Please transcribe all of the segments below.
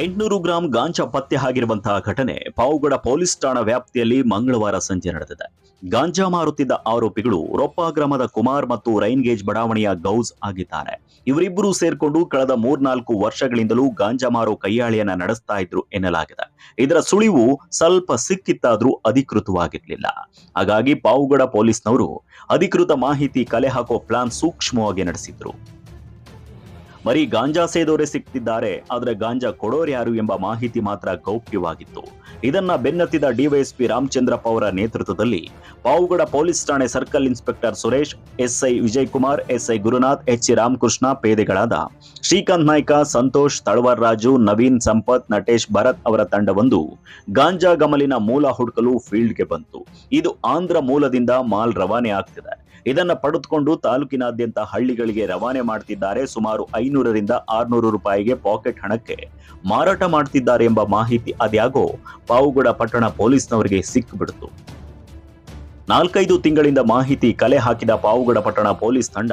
ಎಂಟುನೂರು ಗ್ರಾಂ ಗಾಂಜಾ ಪತ್ತೆ ಆಗಿರುವಂತಹ ಘಟನೆ ಪಾವುಗಡ ಪೊಲೀಸ್ ಠಾಣಾ ವ್ಯಾಪ್ತಿಯಲ್ಲಿ ಮಂಗಳವಾರ ಸಂಜೆ ನಡೆದಿದೆ. ಗಾಂಜಾ ಮಾರುತ್ತಿದ್ದ ಆರೋಪಿಗಳು ರೊಪ್ಪ ಗ್ರಾಮದ ಕುಮಾರ್ ಮತ್ತು ರೈನ್ಗೇಜ್ ಬಡಾವಣೆಯ ಗೌಸ್ ಆಗಿದ್ದಾರೆ. ಇವರಿಬ್ಬರು ಸೇರ್ಕೊಂಡು ಕಳೆದ ಮೂರ್ನಾಲ್ಕು ವರ್ಷಗಳಿಂದಲೂ ಗಾಂಜಾ ಮಾರೋ ಕೈಯಾಳಿಯನ್ನ ನಡೆಸ್ತಾ ಇದ್ರು ಎನ್ನಲಾಗಿದೆ. ಇದರ ಸುಳಿವು ಸ್ವಲ್ಪ ಸಿಕ್ಕಿತ್ತಾದ್ರೂ ಅಧಿಕೃತವಾಗಿರ್ಲಿಲ್ಲ. ಹಾಗಾಗಿ ಪಾವುಗಡ ಪೊಲೀಸ್ನವರು ಅಧಿಕೃತ ಮಾಹಿತಿ ಕಲೆ ಹಾಕೋ ಪ್ಲಾನ್ ಸೂಕ್ಷ್ಮವಾಗಿ ನಡೆಸಿದ್ರು. ಬರೀ ಗಾಂಜಾ ಸೇದೋರೆ ಸಿಕ್ತಿದ್ದಾರೆ, ಆದ್ರೆ ಗಾಂಜಾ ಕೊಡೋರು ಯಾರು ಎಂಬ ಮಾಹಿತಿ ಮಾತ್ರ ಗೌಪ್ಯವಾಗಿತ್ತು. ಇದನ್ನ ಬೆನ್ನತ್ತಿದ ಡಿವೈಎಸ್ಪಿ ರಾಮಚಂದ್ರಪ್ಪ ಅವರ ನೇತೃತ್ವದಲ್ಲಿ ಪಾವುಗಡ ಪೊಲೀಸ್ ಠಾಣೆ circle inspector Suresh, SI Vijay Kumar SI Gurunath H Ramakrishna ಪೇದೆಗಳಾದ Srikanth Naik, Santosh, Talawar Raju, Naveen Sampath, Natesh Bharat ಅವರ ತಂಡವೊಂದು ಗಾಂಜಾ ಗಮಲಿನ ಮೂಲ ಹುಡುಕಲು ಫೀಲ್ಡ್ಗೆ ಬಂತು. ಇದು ಆಂಧ್ರ ಮೂಲದಿಂದ ಮಾಲ್ ರವಾನೆ ಆಗ್ತಿದೆ. ಇದನ್ನ ಪಡೆದುಕೊಂಡು ತಾಲೂಕಿನಾದ್ಯಂತ ಹಳ್ಳಿಗಳಿಗೆ ರವಾನೆ ಮಾಡ್ತಿದ್ದಾರೆ ಸುಮಾರು ಐನೂರರಿಂದ ಆರ್ನೂರು ರೂಪಾಯಿಗೆ ಪಾಕೆಟ್ ಹಣಕ್ಕೆ ಮಾರಾಟ ಮಾಡ್ತಿದ್ದಾರೆ ಎಂಬ ಮಾಹಿತಿ ಅದ್ಯಾಗೋ, ಪಾವುಗಡ ಪಟ್ಟಣ ಪೊಲೀಸ್ನವರಿಗೆ ಸಿಕ್ಕಿಬಿಡ್ತು. ನಾಲ್ಕೈದು ತಿಂಗಳಿಂದ ಮಾಹಿತಿ ಕಲೆ ಹಾಕಿದ ಪಾವುಗಡ ಪಟ್ಟಣ ಪೊಲೀಸ್ ತಂಡ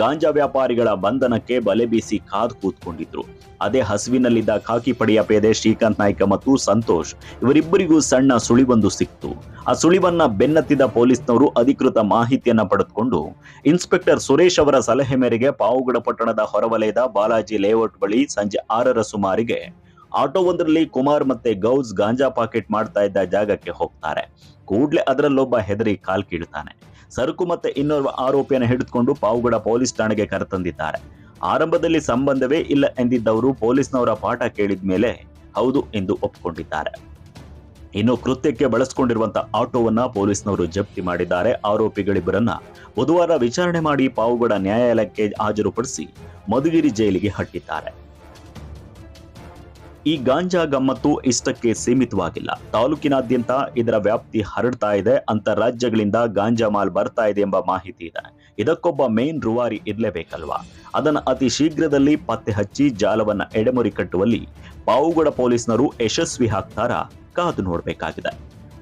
ಗಾಂಜಾ ವ್ಯಾಪಾರಿಗಳ ಬಂಧನಕ್ಕೆ ಬಲೆ ಬೀಸಿ ಕಾದು ಕೂತ್ಕೊಂಡಿದ್ರು. ಅದೇ ಹಸುವಿನಲ್ಲಿದ್ದ ಖಾಕಿ ಪಡೆಯ ಪೇದೆ ಶ್ರೀಕಾಂತ್ ನಾಯ್ಕ ಮತ್ತು ಸಂತೋಷ್ ಇವರಿಬ್ಬರಿಗೂ ಸಣ್ಣ ಸುಳಿವೊಂದು ಸಿಕ್ತು. ಆ ಸುಳಿವನ್ನ ಬೆನ್ನತ್ತಿದ ಪೊಲೀಸ್ನವರು ಅಧಿಕೃತ ಮಾಹಿತಿಯನ್ನ ಪಡೆದುಕೊಂಡು ಇನ್ಸ್ಪೆಕ್ಟರ್ ಸುರೇಶ್ ಅವರ ಸಲಹೆ ಮೇರೆಗೆ ಪಾವುಗಡ ಪಟ್ಟಣದ ಹೊರವಲಯದ ಬಾಲಾಜಿ ಲೇಔಟ್ ಬಳಿ ಸಂಜೆ ಆರರ ಸುಮಾರಿಗೆ ಆಟೋವೊಂದರಲ್ಲಿ ಕುಮಾರ್ ಮತ್ತೆ ಗೌಸ್ ಗಾಂಜಾ ಪಾಕೆಟ್ ಮಾಡ್ತಾ ಇದ್ದ ಜಾಗಕ್ಕೆ ಹೋಗ್ತಾರೆ. ಕೂಡ್ಲೆ ಅದರಲ್ಲೊಬ್ಬ ಹೆದರಿ ಕಾಲ್ ಕೀಳ್ತಾನೆ. ಸರಕು ಮತ್ತೆ ಇನ್ನೋರ್ವ ಆರೋಪಿಯನ್ನು ಹಿಡಿದುಕೊಂಡು ಪಾವುಗಡ ಪೊಲೀಸ್ ಠಾಣೆಗೆ ಕರೆತಂದಿದ್ದಾರೆ. ಆರಂಭದಲ್ಲಿ ಸಂಬಂಧವೇ ಇಲ್ಲ ಎಂದಿದ್ದವರು ಪೊಲೀಸ್ನವರ ಪಾಠ ಕೇಳಿದ ಮೇಲೆ ಹೌದು ಎಂದು ಒಪ್ಪಿಕೊಂಡಿದ್ದಾರೆ ಇನ್ನು ಕೃತ್ಯಕ್ಕೆ ಬಳಸಿಕೊಂಡಿರುವಂತಹ ಆಟೋವನ್ನ ಪೊಲೀಸ್ನವರು ಜಪ್ತಿ ಮಾಡಿದ್ದಾರೆ. ಆರೋಪಿಗಳಿಬ್ಬರನ್ನ ಬುಧವಾರ ವಿಚಾರಣೆ ಮಾಡಿ ಪಾವುಗಡ ನ್ಯಾಯಾಲಯಕ್ಕೆ ಹಾಜರುಪಡಿಸಿ ಮಧುಗಿರಿ ಜೈಲಿಗೆ ಹಟ್ಟಿದ್ದಾರೆ. ಈ ಗಾಂಜಾ ಗಮ್ಮತ್ತು ಇಷ್ಟಕ್ಕೆ ಸೀಮಿತವಾಗಿಲ್ಲ. ತಾಲೂಕಿನಾದ್ಯಂತ ಇದರ ವ್ಯಾಪ್ತಿ ಹರಡ್ತಾ ಇದೆ. ಅಂತಾರಾಜ್ಯಗಳಿಂದ ಗಾಂಜಾ ಮಾಲ್ ಬರ್ತಾ ಇದೆ ಎಂಬ ಮಾಹಿತಿ ಇದೆ. ಇದಕ್ಕೊಬ್ಬ ಮೇನ್ ರುವಾರಿ ಇರಲೇಬೇಕಲ್ವಾ? ಅದನ್ನು ಅತಿ ಶೀಘ್ರದಲ್ಲಿ ಪತ್ತೆ ಹಚ್ಚಿ ಜಾಲವನ್ನ ಎಡೆಮುರಿ ಕಟ್ಟುವಲ್ಲಿ ಪಾವುಗಡ ಪೊಲೀಸ್ನರು ಯಶಸ್ವಿ ಹಾಕ್ತಾರಾ ಕಾದು ನೋಡಬೇಕಾಗಿದೆ.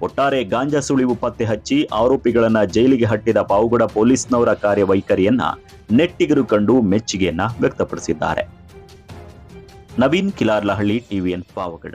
ಒಟ್ಟಾರೆ ಗಾಂಜಾ ಸುಳಿವು ಪತ್ತೆ ಹಚ್ಚಿ ಆರೋಪಿಗಳನ್ನ ಜೈಲಿಗೆ ಹಟ್ಟಿದ ಪಾವುಗಡ ಪೊಲೀಸ್ನವರ ಕಾರ್ಯವೈಖರಿಯನ್ನ ನೆಟ್ಟಿಗರು ಕಂಡು ಮೆಚ್ಚುಗೆಯನ್ನ ವ್ಯಕ್ತಪಡಿಸಿದ್ದಾರೆ. ನವೀನ್ ಕಿಲಾರ್ಲಹಳ್ಳಿ ಟಿವಿಎನ್ ಪಾವಗಡ